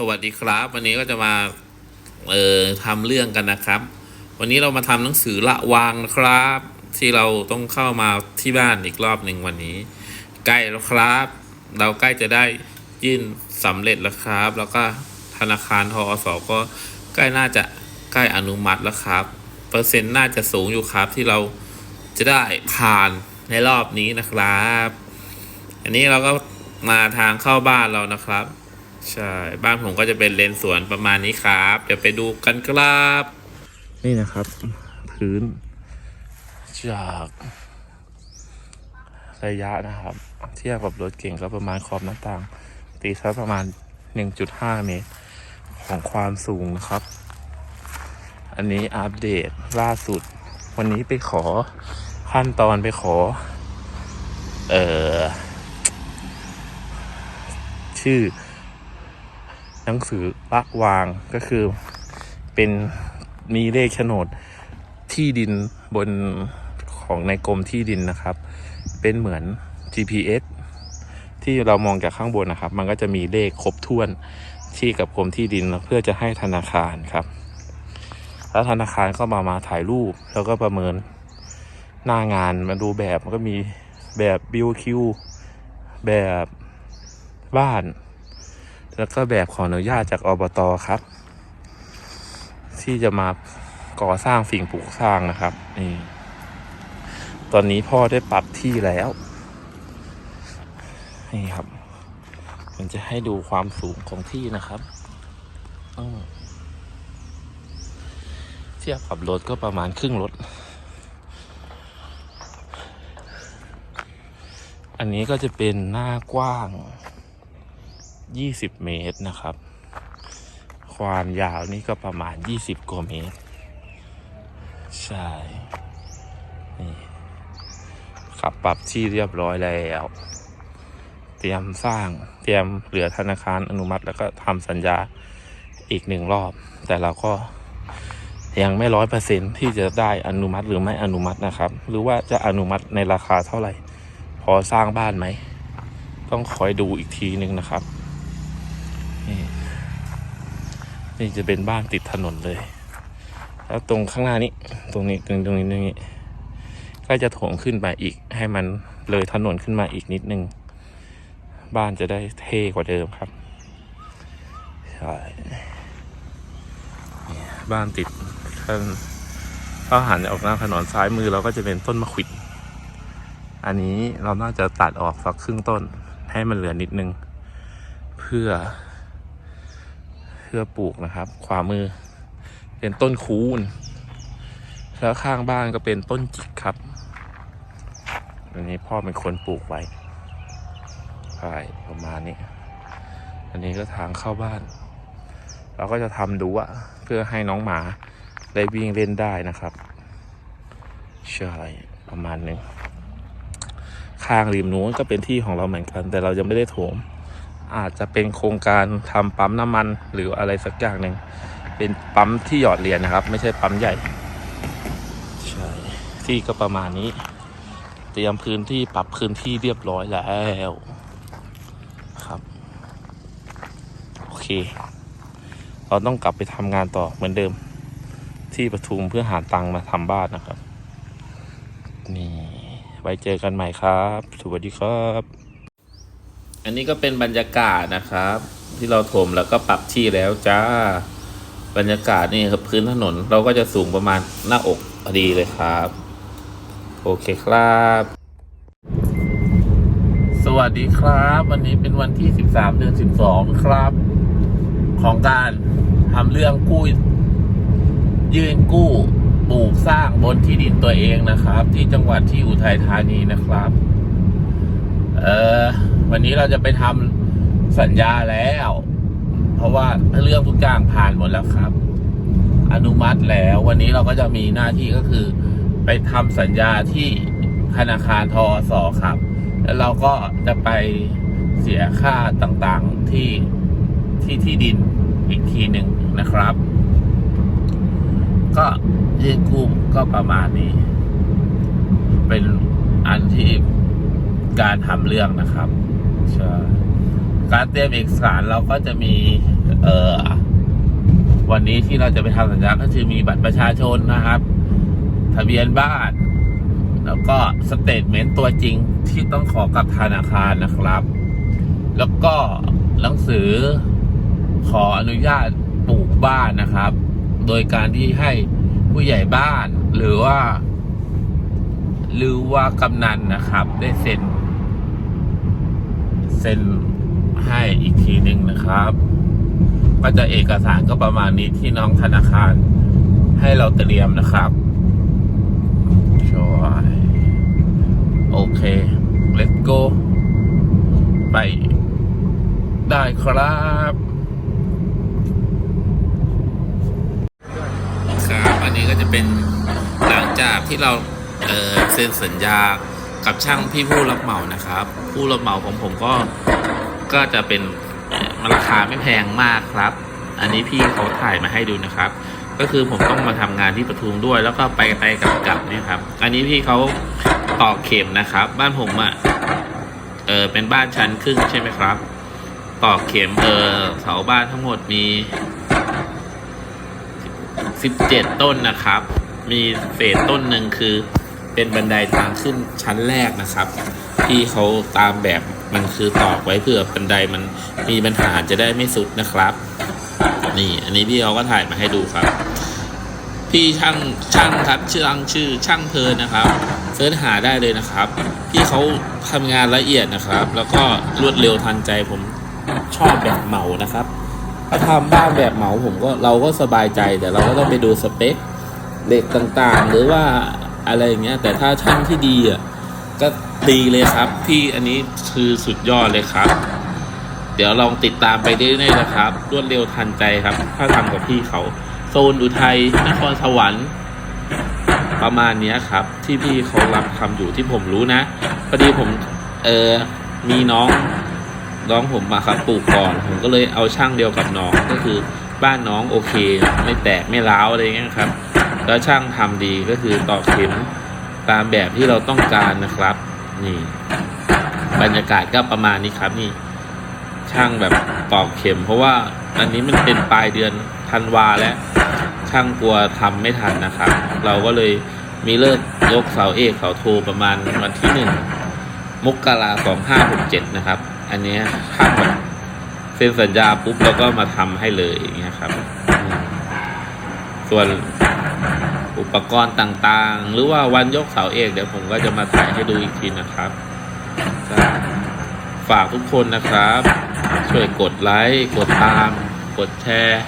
สวัสดีครับ วันนี้ก็จะมาเอ่อทำเรื่องกันนะครับ วันนี้เรามาทำหนังสือละวางนะครับ ที่เราต้องเข้ามาที่บ้านอีกรอบหนึ่งวันนี้ ใกล้แล้วครับ เราใกล้จะได้ยื่นสำเร็จแล้วครับ แล้วก็ธนาคารทอสก็ใกล้น่าจะใกล้อนุมัติแล้วครับ เปอร์เซ็นต์น่าจะสูงอยู่ครับที่เราจะได้ผ่านในรอบนี้นะครับ อันนี้เราก็มาทางเข้าบ้านเรานะครับ ใช่ บ้านผมก็จะเป็นเลนสวนประมาณนี้ครับ เดี๋ยวไปดูกันครับ นี่นะครับ พื้น จากระยะนะครับ เทียบกับรถเก่งก็ประมาณขอบหน้าต่าง ตีสักประมาณ 1.5 เมตร ของความสูงนะครับ อันนี้อัปเดตล่าสุด วันนี้ไปขอขั้นตอนไปขอ เอ่อ ชื่อ หนังสือละวางก็คือเป็นมีเลขโฉนดที่ดินบนของในกรมที่ดินนะครับ เป็นเหมือน GPS ที่เรามองจากข้างบนนะครับ มันก็จะมีเลขครบถ้วนที่กับกรมที่ดินเพื่อจะให้ธนาคารครับ แล้วธนาคารก็มามาถ่ายรูปแล้วก็ประเมินหน้างานมาดูแบบมันก็มีแบบ BOQ แบบบ้าน แล้วก็แบบขออนุญาตจากอบตครับ ที่จะมาก่อสร้างสิ่งปลูกสร้างนะครับนี่ตอนนี้พ่อได้ปรับที่แล้วนี่ครับมันจะให้ดูความสูงของที่นะครับเทียบกับรถก็ประมาณครึ่งรถ อันนี้ก็จะเป็นหน้ากว้าง 20เมตรนะครับ ความยาวนี่ก็ประมาณ20กว่าเมตร ใช่ นี่ขับปรับที่เรียบร้อยแล้ว เตรียมสร้างเตรียมเหลือธนาคารอนุมัติแล้วก็ทำสัญญาอีกหนึ่งรอบ แต่เราก็ยังไม่ร้อยเปอร์เซ็นที่จะได้อนุมัติหรือไม่อนุมัตินะครับ หรือว่าจะอนุมัติในราคาเท่าไหร่ พอสร้างบ้านไหม ต้องคอยดูอีกทีหนึ่งนะครับ นี่นี่จะเป็นบ้านติดถนนเลย แล้วตรงข้างหน้านี้ ตรงนี้ตรงตรงนี้ตรงนี้ ก็จะโถงขึ้นไปอีก ให้มันเลยถนนขึ้นมาอีกนิดนึง บ้านจะได้เท่กว่าเดิมครับใช่บ้านติดท่านถ้าหันออกหน้าถนนซ้ายมือเราก็จะเป็นต้นมะขวิด อันนี้เราน่าจะตัดออกสักครึ่งต้นให้มันเหลือนิดนึง เพื่อ เพื่อปลูกนะครับ ขวามือ เป็นต้นคูน แล้วข้างบ้านก็เป็นต้นจิกครับ อันนี้พ่อเป็นคนปลูกไว้ใช่ประมาณนี้ อันนี้ก็ทางเข้าบ้าน เราก็จะทำดูอะเพื่อให้น้องหมาได้วิ่งเล่นได้นะครับใช่ประมาณหนึงข้างริมนู้นก็เป็นที่ของเราเหมือนกัน แต่เรายังไม่ได้โถม อาจจะเป็นโครงการทำปั๊มน้ำมันหรืออะไรสักอย่างหนึ่งเป็นปั๊มที่หยอดเหรียญนะครับ ไม่ใช่ปั๊มใหญ่ใช่ที่ก็ประมาณนี้ เตรียมพื้นที่ปรับพื้นที่เรียบร้อยแล้วครับโอเค เราต้องกลับไปทำงานต่อเหมือนเดิม ที่ปทุมเพื่อหาตังค์มาทำบ้านนะครับ นี่ไว้เจอกันใหม่ครับ สวัสดีครับ อันนี้ก็เป็นบรรยากาศนะครับ ที่เราถมแล้วก็ปรับที่แล้วจ้า บรรยากาศนี่ครับพื้นถนนเราก็จะสูงประมาณหน้าอกพอดีเลยครับ โอเคครับ สวัสดีครับ วันนี้เป็นวันที่ 13 เดือน 12 ครับ ของการทำเรื่องกู้ยื่นกู้ปลูกสร้างบนที่ดินตัวเองนะครับ ที่จังหวัดที่อุทัยธานีนะครับ เออ วันนี้เราจะไปทำสัญญาแล้ว เพราะว่าเรื่องทุกอย่างผ่านหมดแล้วครับ อนุมัติแล้ว วันนี้เราก็จะมีหน้าที่ก็คือ ไปทำสัญญาที่ธนาคารทอสอครับ แล้วเราก็จะไปเสียค่าต่างๆที่ที่ที่ดินอีกทีหนึ่งนะครับ ก็ยื่นกู้ก็ประมาณนี้ เป็นอันที่การทำเรื่องนะครับ ใช่การเตรียมเอกสารเราก็จะมีเอ่อวันนี้ที่เราจะไปทำสัญญาก็คือมีบัตรประชาชนนะครับ ทะเบียนบ้าน แล้วก็สเตทเมนต์ตัวจริงที่ต้องขอกับธนาคารนะครับ แล้วก็หนังสือขออนุญาตปลูกบ้านนะครับ โดยการที่ให้ผู้ใหญ่บ้านหรือว่า หรือว่ากำนันนะครับ ได้เซ็น เซ็นให้อีกทีหนึ่งนะครับ ก็จะเอกสารก็ประมาณนี้ที่น้องธนาคาร ให้เราเตรียมนะครับช่วยโอเค let's go ไปได้ครับครับอันนี้ก็จะเป็นหลังจากที่เราเเซ็นสัญญา กับช่างพี่ผู้รับเหมานะครับ ผู้รับเหมาของผมก็ก็จะเป็นราคาไม่แพงมากครับ อันนี้พี่เขาถ่ายมาให้ดูนะครับ ก็คือผมต้องมาทำงานที่ปทุมด้วย แล้วก็ไปไปกลับกลับเนี่ยครับ อันนี้พี่เขาตอกเข็มนะครับ บ้านผมอะ่ะเออเป็นบ้านชั้นครึ่งใช่ไหมครับ ตอกเข็มเออเสาบ้านทั้งหมดมี17ต้นนะครับ มีเศษต้นหนึ่งคือ เป็นบันไดทางขึ้นชั้นแรกนะครับ ที่เขาตามแบบมันคือตอกไว้เพื่อบันไดมันมีปัญหาจะได้ไม่สุดนะครับ นี่อันนี้พี่เขาก็ถ่ายมาให้ดูครับ พี่ช่างช่างครับชื่ออังชื่อช่างเพลินนะครับเสิร์ชหาได้เลยนะครับพี่เขาทำงานละเอียดนะครับ แล้วก็รวดเร็วทันใจผมชอบแบบเหมานะครับถ้าทำบ้านแบบเหมาผมก็เราก็สบายใจแต่เราก็ต้องไปดูสเปคเหล็กต่างๆ หรือว่า อะไรอย่างเงี้ย แต่ถ้าช่างที่ดีอะก็ดีเลยครับพี่อันนี้คือสุดยอดเลยครับ เดี๋ยวลองติดตามไปเรื่อยๆนะครับ รวดเร็วทันใจครับ ถ้าทำกับพี่เขา โซนอุทัยนครสวรรค์ ประมาณนี้ครับ ที่พี่เขารับทำอยู่ที่ผมรู้นะพอดีผมเออมีน้องน้องผมมาครับปลูกก่อน ผมก็เลยเอาช่างเดียวกับน้องก็คือบ้านน้องโอเค ไม่แตกไม่ร้าวอะไรเงี้ยครับ แล้วช่างทำดีก็คือตอกเข็มตามแบบที่เราต้องการนะครับ นี่ บรรยากาศก็ประมาณนี้ครับนี่ ช่างแบบตอกเข็ม เพราะว่าอันนี้มันเป็นปลายเดือนธันวาแล้วช่างกลัวทำไม่ทันนะครับ เราก็เลยมีเลิกยกเสาเอกเสาโทประมาณวันที่หนึ่งมกราสองห้าหกเจ็ดนะครับ อันนี้ยทำแบเซ็นสัญญาปุ๊บแล้วก็มาทำให้เลยอย่างเงี้ยครับ ส่วนอุปกรณ์ต่างๆ หรือว่าวันยกเสาเอกเดี๋ยวผมก็จะมาถ่ายให้ดูอีกทีนะครับฝากทุกคนนะครับ ช่วยกดไลค์กดตาม กดแชร์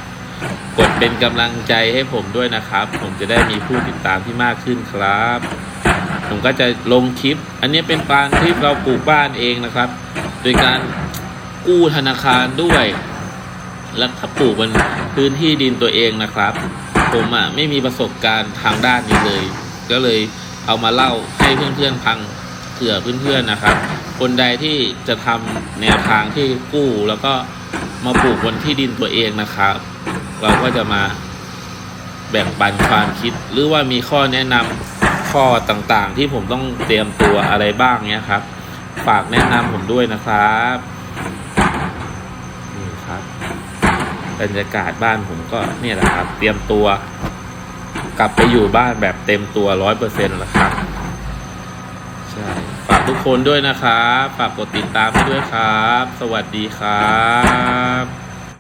กดเป็นกำลังใจให้ผมด้วยนะครับ ผมจะได้มีผู้ติดตามที่มากขึ้นครับ ผมก็จะลงคลิป อันนี้เป็นการที่เราปลูกบ้านเองนะครับ โดยการกู้ธนาคารด้วย แล้วถ้าปลูกบนพื้นที่ดินตัวเองนะครับ ผมอะไม่มีประสบการณ์ทางด้านนี้เลย ก็เลยเอามาเล่าให้เพื่อนๆฟังเผื่อเพื่อนๆนะครับ คนใดที่จะทำแนวทางที่กู้แล้วก็มาปลูกบนที่ดินตัวเองนะครับ เราก็จะมาแบ่งปันความคิด หรือว่ามีข้อแนะนำข้อต่างๆ ที่ผมต้องเตรียมตัวอะไรบ้างเนี้ยครับ ฝากแนะนำผมด้วยนะครับนี่ครับ บรรยากาศบ้านผมก็เนี่ยแหละครับ เตรียมตัว กลับไปอยู่บ้านแบบเต็มตัวร้อยเปอร์เซ็นต์แล้วครับใช่ฝากทุกคนด้วยนะครับฝากกดติดตามด้วยครับ สวัสดีครับ